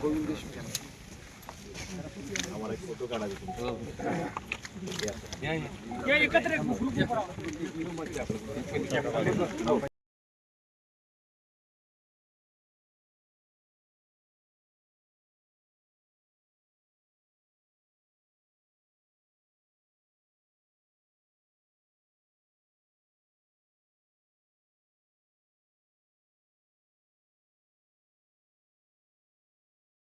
गोविंद देशमुख आम्हाला एक फोटो काढायचा एकत्र